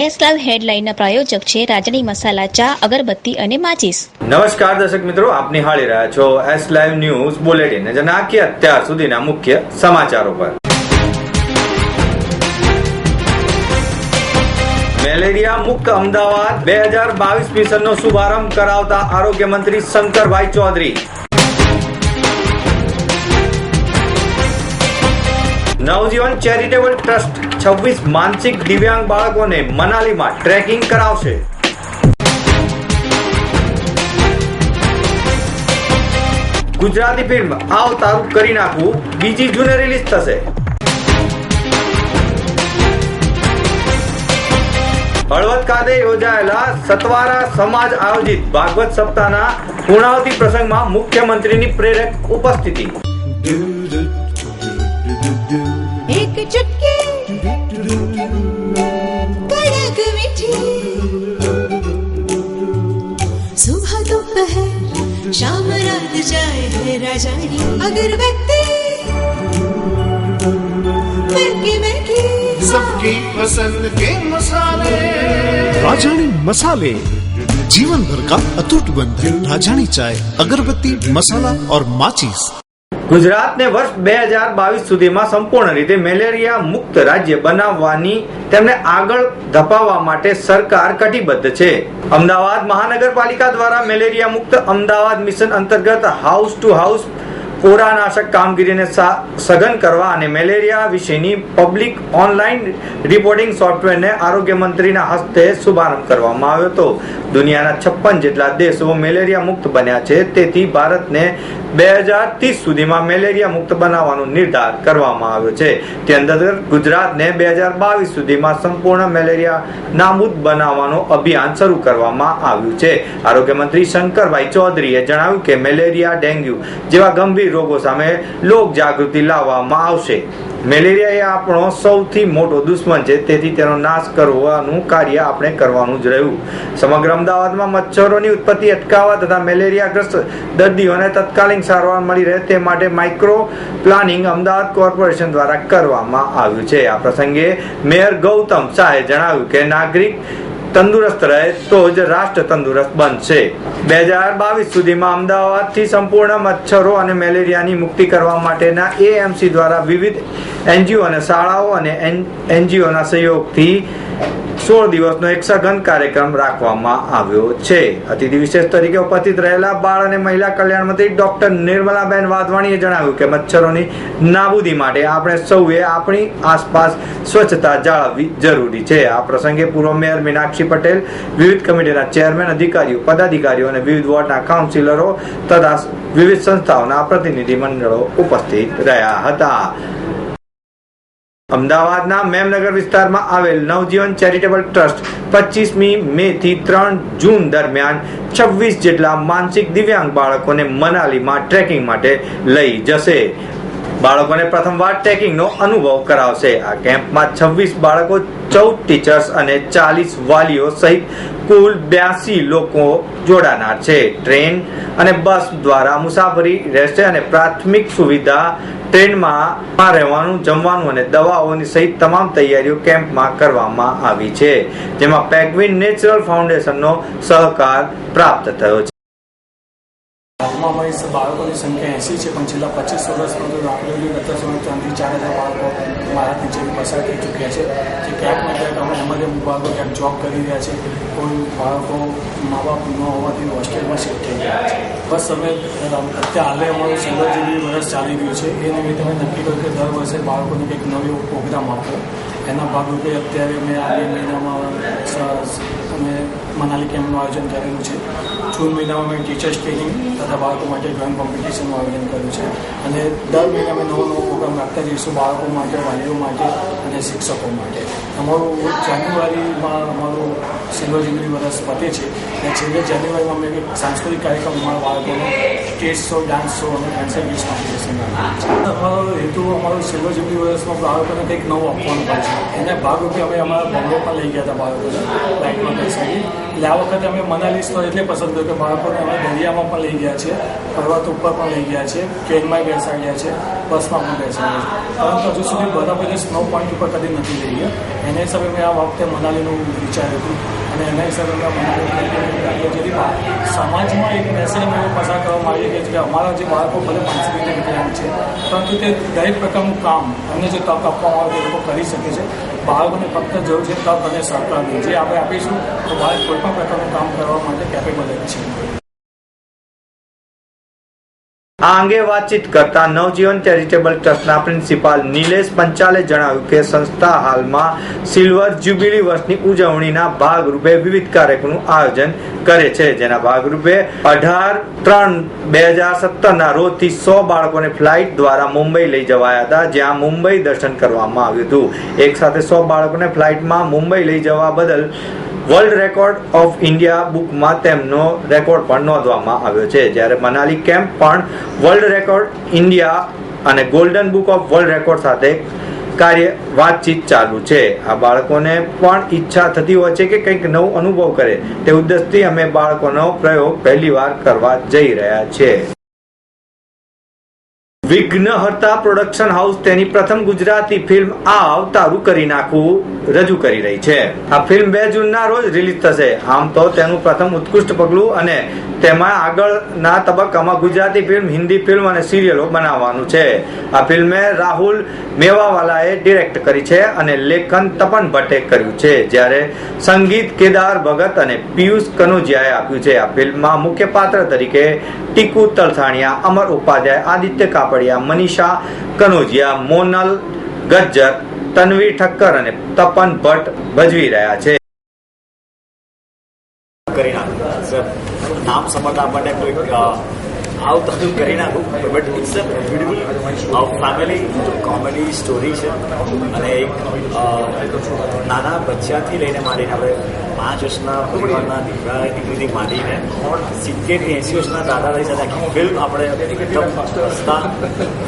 S live હેડલાઇનના પ્રાયોજક છે રાજની મસાલા ચા, અગરબત્તી અને માચીસ. નમસ્કાર દર્શક મિત્રો આપ નિહાળી રહ્યા છો એસ લાઈવ ન્યૂઝ બુલેટિન જે નાખીએ અત્યાર સુધીના મુખ્ય સમાચારો પર. મેલેરિયા મુક્ત અમદાવાદ બે હજાર બાવીસ મિશનનો શુભારંભ કરાવતા આરોગ્ય મંત્રી શંકરભાઈ ચૌધરી. નવજીવન ચેરિટેબલ ટ્રસ્ટ છવ્વીસ માનસિક દિવ્યાંગ બાળકોને મનાલીમાં ટ્રેકિંગ કરાવશે. ગુજરાતી ફિલ્મ આવતા તારું કરી નાખવું બીજી જૂને રિલીઝ થશે. હળવદ ખાતે યોજાયેલા સતવારા સમાજ આયોજિત ભાગવત સપ્તાહના પૂર્ણાવતી પ્રસંગમાં મુખ્યમંત્રીની પ્રેરક ઉપસ્થિતિ. એક ચટકી शाम रात जाए तेरा राजानी। अगरबत्ती सबकी पसंद के मसाले। राजानी मसाले जीवन भर का अटूट बंधन। राजानी चाय अगरबत्ती मसाला और माचिस। ગુજરાતને વર્ષ બે હજાર બાવીસ સુધીમાં સંપૂર્ણ રીતે મેલેરિયા મુક્ત રાજ્ય બનાવવાની તેમને આગળ ધપાવવા માટે સરકાર કટિબદ્ધ છે. અમદાવાદ મહાનગરપાલિકા દ્વારા મેલેરિયા મુક્ત અમદાવાદ મિશન અંતર્ગત હાઉસ ટુ હાઉસ પોરાનાશક કામગીરીને સઘન કરવા અને મેલેરિયા વિશેની પબ્લિક ઓનલાઈન રિપોર્ટિંગ સોફ્ટવેરને આરોગ્ય મંત્રીના હસ્તે શુભારંભ કરવામાં આવ્યો હતો. દુનિયાના છપ્પન જેટલા દેશો મેલેરિયા મુક્ત બન્યા છે, તેથી ભારતને બે હજાર ત્રીસ સુધીમાં મેલેરિયા મુક્ત બનાવવાનો નિર્ધાર કરવામાં આવ્યો છે. તે અંતર્ગત ગુજરાતને બે હજાર બાવીસ સુધીમાં સંપૂર્ણ મેલેરિયા નાબૂદ બનાવવાનો અભિયાન શરૂ કરવામાં આવ્યું છે. આરોગ્ય મંત્રી શંકરભાઈ ચૌધરીએ જણાવ્યું કે મેલેરિયા ડેન્ગ્યુ જેવા ગંભીર રોગો સામે લોક જાગૃતિ લાવવામાં આવશે. મેલેરિયા એ આપણો સૌથી મોટો દુશ્મન છે, તેથી તેનો નાશ કરવાનું કાર્ય આપણે કરવાનું જ રહ્યું. સમગ્ર અમદાવાદમાં મચ્છરોની ઉત્પત્તિ અટકાવવા તથા મેલેરિયાગ્રસ્ત દર્દીઓને તત્કાલીન સારવાર મળી રહે તે માટે માઇક્રો પ્લાનિંગ અમદાવાદ કોર્પોરેશન દ્વારા કરવામાં આવ્યું છે. આ પ્રસંગે મેયર ગૌતમ શાહે જણાવ્યું કે, નાગરિક તંદુરસ્ત રહે, તો જ રાષ્ટ્ર તંદુરસ્ત બનશે. બે હજાર બાવીસ સુધીમાં અમદાવાદથી સંપૂર્ણ મચ્છરો અને મેલેરિયાની મુક્તિ કરવા માટેના એએમસી દ્વારા વિવિધ એનજીઓ અને શાળાઓ અને એનજીઓના સહયોગથી સોળ દિવસનો એક સઘન કાર્યક્રમ રાખવામાં આવ્યો છે. અતિથિ વિશેષ તરીકે ઉપસ્થિત રહેલા બાળ અને મહિલા કલ્યાણ મંત્રી ડોક્ટર નિર્મલાબેન વાધવાણીએ જણાવ્યું કે મચ્છરોની નાબૂદી માટે આપણે સૌએ આપણી આસપાસ સ્વચ્છતા જાળવવી જરૂરી છે. આ પ્રસંગે પૂર્વ મેયર મીનાક્ષી પટેલ, વિવિધ કમિટીના ચેરમેન, અધિકારીઓ, પદાધિકારીઓ અને વિવિધ વોર્ડના કાઉન્સિલરો તથા વિવિધ સંસ્થાઓના પ્રતિનિધિ મંડળો ઉપસ્થિત રહ્યા હતા. અમદાવાદના મેમનગર વિસ્તારમાં આવેલ નવજીવન ચેરિટેબલ ટ્રસ્ટ પચીસમી મે થી ત્રણ જૂન દરમિયાન છવ્વીસ જેટલા માનસિક દિવ્યાંગ બાળકોને મનાલીમાં ટ્રેકિંગ માટે લઈ જશે. બાળકોને પ્રથમવાર ટ્રેકિંગનો અનુભવ કરાવશે. આ કેમ્પમાં છવ્વીસ બાળકો, ચૌદ ટીચર્સ અને ચાલીસ વાલીઓ સહિત કુલ બ્યાસી લોકો જોડાનાર છે. ટ્રેન અને બસ દ્વારા મુસાફરી રહેશે અને પ્રાથમિક સુવિધા ટ્રેનમાં રહેવાનું, જમવાનું અને દવાઓની સહિત તમામ તૈયારીઓ કેમ્પમાં કરવામાં આવી છે, જેમાં પેગ્વિન નેચરલ ફાઉન્ડેશનનો સહકાર પ્રાપ્ત થયો છે. હાલમાં બાળકોની સંખ્યા એંસી છે પણ છેલ્લા પચીસ વર્ષમાં તો રાખેલી અત્યાર સુધી ત્રણથી ચાર હજાર બાળકો મારા નીચેથી પસાર થઈ ચૂક્યા છે જે ને ક્યાંક અમે એમએલએ બાળકો ક્યાંક જોબ કરી રહ્યા છે કોઈ બાળકો મા બાપ ન હોવાથી હોસ્ટેલમાં શિફ્ટ થઈ ગયા છે બસ અમે અત્યારે હાલે અમારું જેવી વર્ષ ચાલી રહ્યું છે એ નિમિત્તે અમે નક્કી કર્યું કે દર વર્ષે બાળકોને કંઈક નવો પ્રોગ્રામ આપો એના ભાગરૂપે અત્યારે મેં આ મહિનામાં અમે મનાલી કેમ્પનું આયોજન કરેલું છે. જૂન મહિનામાં મેં ટીચર્સ ટ્રેનિંગ તથા બાળકો માટે ડ્રોઈંગ કોમ્પિટિશનનું આયોજન કર્યું છે. અને દર મહિને અમે નવો નવો પ્રોગ્રામ રાખતા જઈશું બાળકો માટે, વાલીઓ માટે અને શિક્ષકો માટે. અમારું જાન્યુઆરીમાં અમારું સિલ્વર જ્યુબિલી વર્ષ પતે છે. અને છેલ્લે જાન્યુઆરીમાં અમે એક સાંસ્કૃતિક કાર્યક્રમ અમારા બાળકોનો સ્ટેજ શો ડાન્સ શો અને ફેન્સી ગીત કોમ્પિટિશન અમારો હેતુ, અમારું સિલ્વર જ્યુબિલી વર્ષમાં બાળકોને કંઈક નવું આપવાનું હોય છે. એના ભાગરૂપે અમે અમારા બોમ્બે પણ લઈ ગયા હતા બાળકોને. લાઈટમાં બેસાડી. એટલે વખતે અમે મનાલી સ્થળ એટલે પસંદ કર્યું કે બાળકોને અમે દરિયામાં પણ લઈ ગયા છે પર્વત ઉપર પણ લઈ ગયા છે ટ્રેનમાં બેસાડ્યા છે, બસમાં પણ બેસાડ્યા છે. પરંતુ હજુ સુધી બરફ એટલે સ્નો પોઈન્ટ ઉપર કદી નથી લઈ ગયા. એને હિસાબે મેં આ વખતે મનાલીનું વિચાર્યું હતું. અને એના હિસાબે મેં મનાલી જેથી સમાજમાં એક મેસેજ એવો પસાર કરવામાં આવી કે જે અમારા જે બાળકો ભલે માનસિક રીતે વિકલાંગ છે, પરંતુ તે દરેક પ્રકારનું કામ અમને જે તક આપવામાં આવે એ લોકો કરી શકે છે. બાળકોને ફક્ત જરૂર છે તક અને સહકારની જે આપણે આપીશું તો બાળક કોઈપણ પ્રકારનું કામ કરવા માટે કેપેબલ જ છે. આ અંગે વાતચીત કરતા નવજીવન ચેરિટેબલ ટ્રસ્ટના પ્રિન્સિપાલ નિલેશ પંચાલે જણાવ્યું કે સંસ્થા હાલમાં સિલ્વર જ્યુબિલી વર્ષની ઉજવણીના ભાગરૂપે વિવિધ કાર્યક્રમનું આયોજન કરે છે. જેના ભાગરૂપે અઢાર ત્રણ બે હજાર સત્તરના રોજથી સો બાળકોને ફ્લાઇટ દ્વારા મુંબઈ લઈ જવાયા હતા, જ્યાં મુંબઈ દર્શન કરવામાં આવ્યું હતું. એક સાથે સો બાળકોને ફ્લાઇટમાં મુંબઈ લઈ જવા બદલ વર્લ્ડ રેકોર્ડ ઓફ ઇન્ડિયા બુકમાં તેમનો રેકોર્ડ પણ નોંધવામાં આવ્યો છે. જ્યારે મનાલી કેમ્પ પણ વર્લ્ડ રેકોર્ડ ઇન્ડિયા અને golden book of world record સાથે કાર્ય, વાતચીત ચાલુ છે. આ બાળકોને પણ ઈચ્છા થતી હોય છે કે કંઈક નવું અનુભવ કરે. તે ઉદ્દેશથી અમે બાળકોનો પ્રયોગ પહેલીવાર કરવા જઈ રહ્યા છે. વિઘ્નહર્તા પ્રોડક્શન હાઉસ તેની પ્રથમ ગુજરાતી ફિલ્મ આ અવતારું કરી નાખવું રજૂ કરી રહી છે. આ ફિલ્મ બે જૂનના રોજ રિલીઝ થશે. આમ તો તેનું પ્રથમ ઉત્કૃષ્ટ પગલું અને તેમાં આગળના તબક્કામાં ગુજરાતી ફિલ્મ હિન્દી ફિલ્મ અને સિરિયલો બનાવવાનું છે. આ ફિલ્મે રાહુલ મેવાવાલાએ ડિરેક્ટ કરી છે અને લેખન તપન ભટ્ટે કર્યું છે, જ્યારે સંગીત કેદાર ભગત અને પિયુષ કનોજિયાએ આપ્યું છે. આ ફિલ્મમાં મુખ્ય પાત્ર તરીકે ટીકુ તલસાણિયા, અમર ઉપાધ્યાય, આદિત્ય કાપડિયા મનીષા, કનોજિયા, મોનલ, ગજ્જર, તન્વી ઠક્કર અને તપન ભટ્ટ ભજવી રહ્યા છે. કરી નામ સમજતા આપણને કોઈક અ, આવતું કરી નાખું but it's a beautiful family comedy story છે. અને એક નાના બચ્ચાથી લઈને માંડીને આપણે પાંચ વર્ષના પરિવારના દીકરા દીકરીથી માંડીને સિત્તેર એંસી વર્ષના દાદા દાદી સાથે ફિલ્મ આપણે એકદમ રસ્તા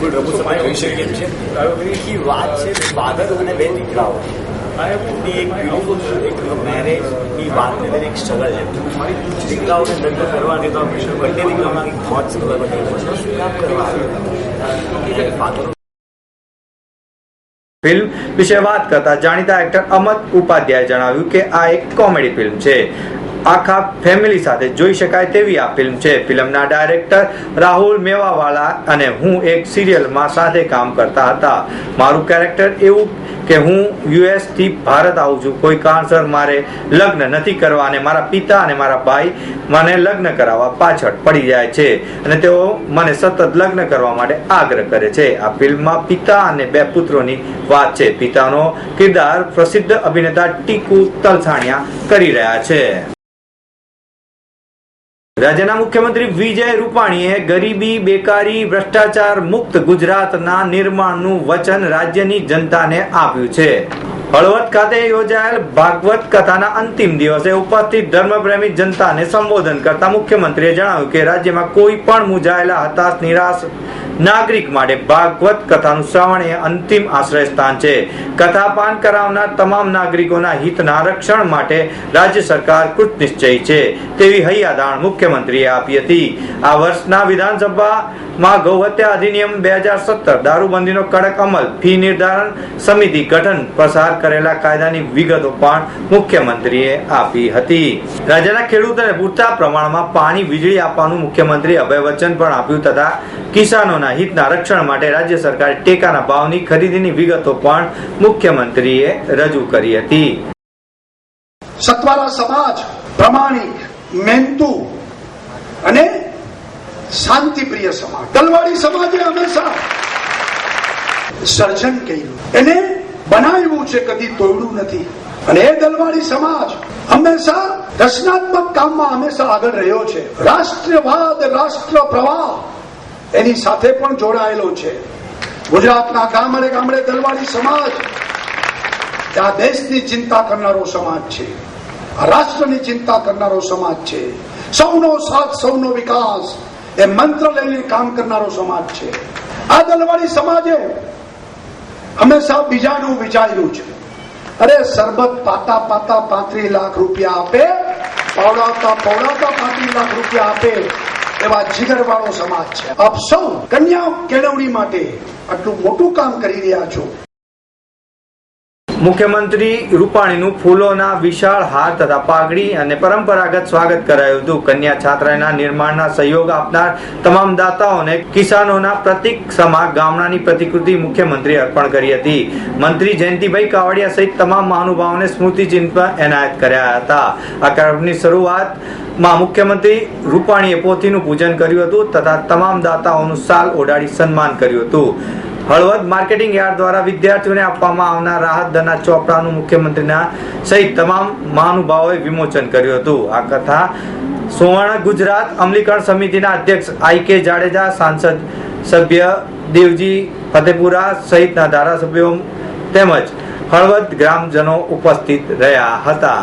ફૂલ રમૂજ સમય જોઈ શકીએ છીએ એ વાત છે ફાધર અને બે દીકરાઓ. એમની એક બ્યુટિફુલ એક મેરેજની વાતને લઈને એક સ્ટ્રગલ છે દીકરાઓને લગ્ન કરવાની તો બંને દીકરાઓના થોટ્સ હોય છે શું કામ કરવા ફિલ્મ વિશે વાત કરતા જાણીતા એક્ટર અમત ઉપાધ્યાય જણાવ્યું કે આ એક કોમેડી ફિલ્મ છે આખા ફેમિલી સાથે જોઈ શકાય તેવી આ ફિલ્મ છે. ફિલ્મના ડાયરેક્ટર રાહુલ મેવાવાલા અને હું એક સિરિયલમાં સાથે કામ કરતા હતા. મારું કેરેક્ટર એવું કે હું યુએસથી ભારત આવું છું. કોઈ કારણસર મારે લગ્ન નથી કરવા અને મારા પિતા અને મારા ભાઈ મને લગ્ન કરાવવા પાછળ પડી જાય છે અને તેઓ મને સતત લગ્ન કરવા માટે આગ્રહ કરે છે. આ ફિલ્મમાં પિતા અને બે પુત્રોની વાત છે. પિતાનો કિરદાર પ્રસિદ્ધ અભિનેતા ટીકુ તલસાણિયા કરી રહ્યા છે. રાજ્યના મુખ્યમંત્રી વિજય રૂપાણીએ ગરીબી, બેકારી, ભ્રષ્ટાચાર મુક્ત ગુજરાતના નિર્માણનું વચન રાજ્યની જનતાને આપ્યું છે. હળવદ ખાતે યોજાયેલ ભાગવત કથાના અંતિમ દિવસે ઉપસ્થિત ધર્મપ્રેમી જનતાને સંબોધન કરતા મુખ્યમંત્રીએ જણાવ્યું કે રાજ્યમાં કોઈ પણ મુજાયેલા હતાશ, નિરાશ નાગરિક માટે ભાગવત કથાનું શ્રવણ એ અંતિમ આશ્રય સ્થાન છે. કથા પાન કરાવનાર તમામ નાગરિકોના હિતના રક્ષણ માટે રાજ્ય સરકાર કૃતનિશ્ચયી છે તેવી હૈયાદાણ મુખ્યમંત્રીએ આપી હતી. આ વર્ષના વિધાનસભામાં ગૌહત્યા અધિનિયમ બે હજાર સત્તર દારૂબંધીનો કડક અમલ, ફી નિર્ધારણ સમિતિ ગઠન પસાર કરેલા કાયદાની વિગતો પણ મુખ્યમંત્રીએ આપી હતી. રાજ્યના ખેડૂતોને પૂરતા પ્રમાણમાં પાણી વીજળી આપવાનું મુખ્યમંત્રી અભય બચ્ચન પણ આપ્યું તથા કિસાનોના હિતના રક્ષણ માટે રાજ્ય સરકારે ટેકાના ભાવની ખરીદીની વિગતો પણ મુખ્યમંત્રીએ રજૂ કરી હતી. સત્વારા સમાજ, પ્રમાણિક મહેનતુ અને શાંતિપ્રિય સમાજ. તલવાડી સમાજે હંમેશા સર્જન કર્યું. એને બનાવ્યું છે, કદી તોડ્યું નથી. અને એ દલવાડી સમાજ હંમેશા રચનાત્મક કામમાં હંમેશા આગળ રહ્યો છે. રાષ્ટ્રવાદ રાષ્ટ્ર પ્રવાહ એની સાથે પણ જોડાયેલો છે. ગુજરાતના ગામડે ગામડે દલવાડી સમાજ આ દેશની ચિંતા કરનારો સમાજ છે. આ રાષ્ટ્રની ચિંતા કરનારો સમાજ છે. સૌનો સાથ, સૌનો વિકાસ એ મંત્ર લઈને કામ કરનારો સમાજ છે. આ દલવાળી સમાજે હંમેશા બીજાનું વિચાર્યું છે. અરે સરબત પાતા પાતા પાંત્રીસ લાખ રૂપિયા આપે પવડાવતા પવડાવતા પાંત્રીસ લાખ રૂપિયા આપે એવા જીગરવાળો સમાજ છે. આપ સૌ કન્યા કેળવણી માટે આટલું મોટું કામ કરી રહ્યા છો. મુખ્યમંત્રી રૂપાણીનું ફૂલોના વિશાળ હાર તથા પાઘડી અને પરંપરાગત સ્વાગત કરાયું હતું. કન્યા છાત્રાના નિર્માણના સહયોગ આપનાર તમામ દાતાઓને કિસાનોના પ્રતિક સમા ગામડાની પ્રતિકૃતિ મુખ્યમંત્રી અર્પણ કરી હતી. મંત્રી જયંતિભાઈ કાવડિયા સહિત તમામ મહાનુભાવોને સ્મૃતિ ચિહ્ન એનાયત કર્યા હતા. આ કાર્યક્રમની શરૂઆતમાં મુખ્યમંત્રી રૂપાણીએ પોથીનું પૂજન કર્યું હતું તથા તમામ દાતાઓનું સાલ ઓઢાડી સન્માન કર્યું હતું. હળવદ માર્કેટિંગ યાર્ડ દ્વારા વિદ્યાર્થીઓને આપવામાં આવનાર રાહત દરના ચોપડાનું મુખ્યમંત્રીના સહિત તમામ મહાનુભાવોએ વિમોચન કર્યું હતું. આ કથા સુવર્ણ ગુજરાત અમલીકરણ સમિતિના અધ્યક્ષ આઈ કે જાડેજા, સાંસદ સભ્ય દેવજી ફતેપુરા સહિતના ધારાસભ્યો તેમજ હળવદ ગ્રામજનો ઉપસ્થિત રહ્યા હતા.